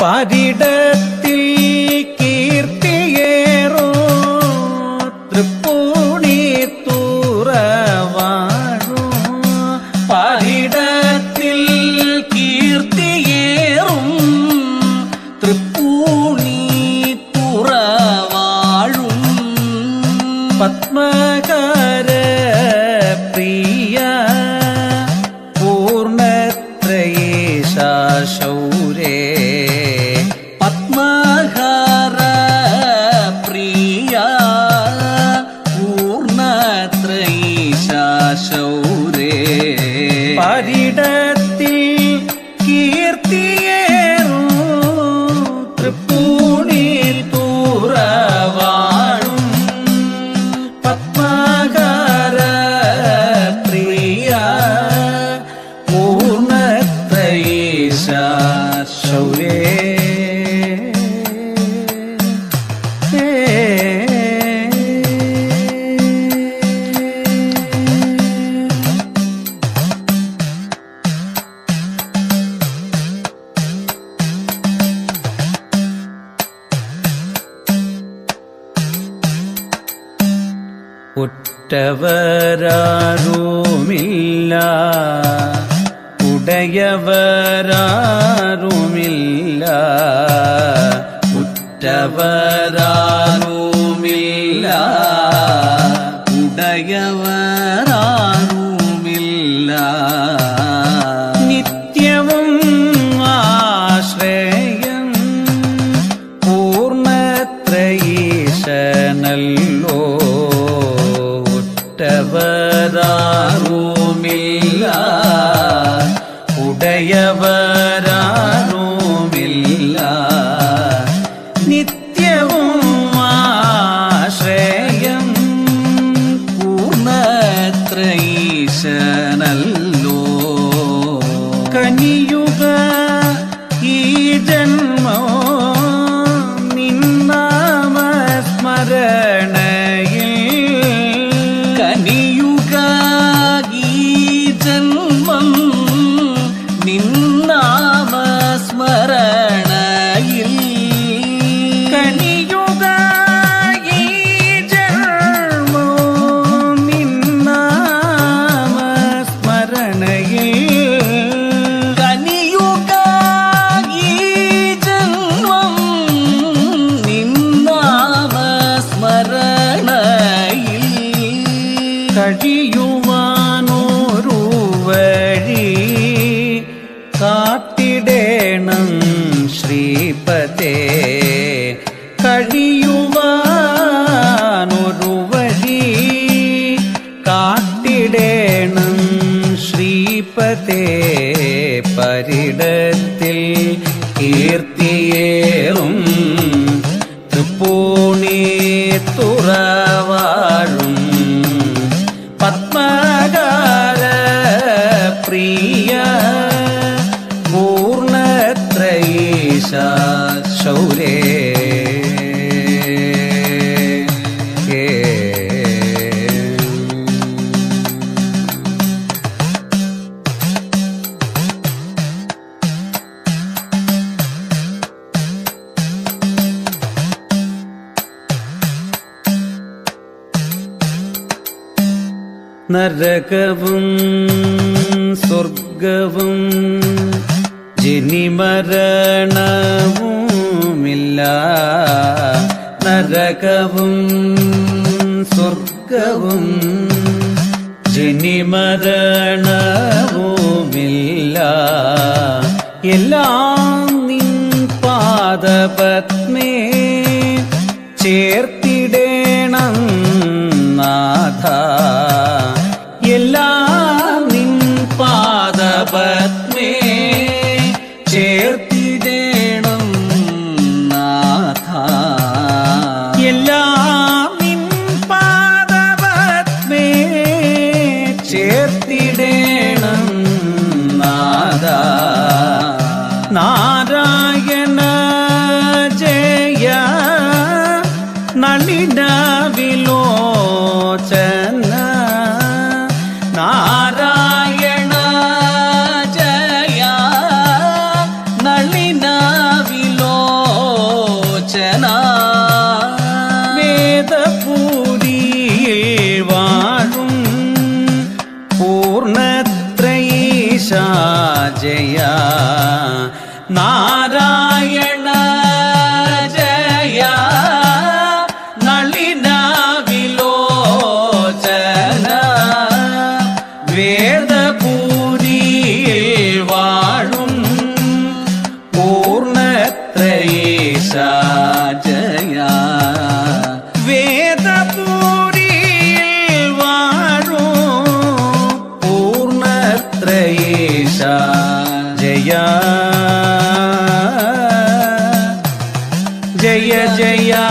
പാരിടത്തിൽ കീർത്തിയേറോ. തൃപ്പൂണി തുറവാഴോ പാരിടത്തിൽ കീർത്തിയേറും. തൃപ്പൂണി തുറവാഴും. പത്മകാര ഉറ്റവരാരുമില്ല ഉടയവരാരുമില്ല. ഉറ്റവരാരുമില്ല ഉടയവരാരുമില്ല. നിത്യവും ആശ്രയം പൂർണത്രയീശനല്ലോ ಕನಿಯುಗ കാട്ടിടേണം ശ്രീപതേ പരിടത്തിൽ കീർത്തിയേറും തൃപ്പൂണി തുറവാഴും പത്മകാല പ്രിയ പൂർണത്രയീശ ശൗരേ. നരകവും സ്വർഗവും ജനിമരണവുമില്ല നരകവും സ്വർഗവും ജനിമരണവുമില്ല എല്ലാം നിൻ പാദപത്മേ ചേർത്തിടേണം നാഥ. ചേർത്തിടേണം ജയ. നാരായണ ജയ. നളിന വിലോചന വേദപൂരിയിൽ വാഴും പൂർണത്രയേശ ജയ. വേദപൂരിയിൽ जया। जय जया।